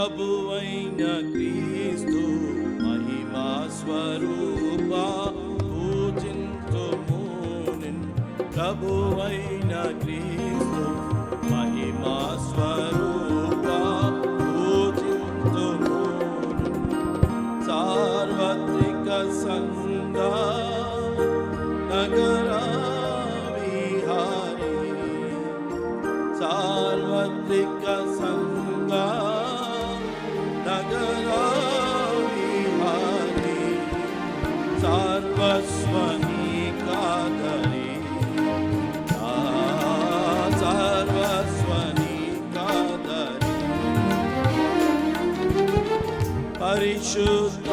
ప్రభువైన క్రీస్తు మహిమా స్వరూప పూజింతుము ప్రభువైన క్రీస్తు మహిమా స్వరూప పూజింతుము సార్వత్రిక సంగ నగరా విహారీ సార్వత్రిక సంగా పరిశుద్ధ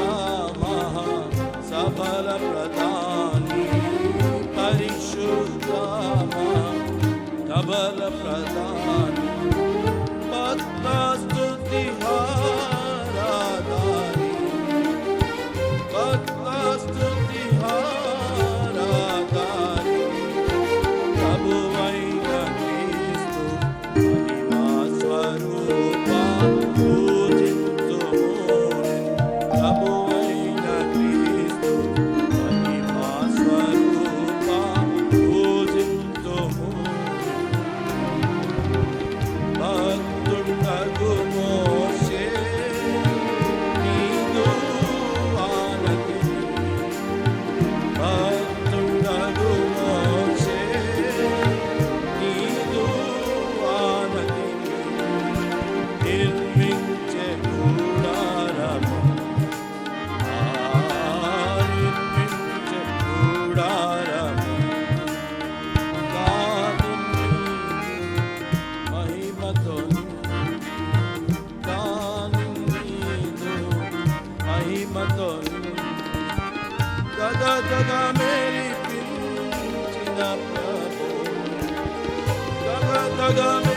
మహా సఫల ప్రధాని పరిశుద్ధ మహా ప్రధాని Tagamelik Pintina Prabhu Tagamelik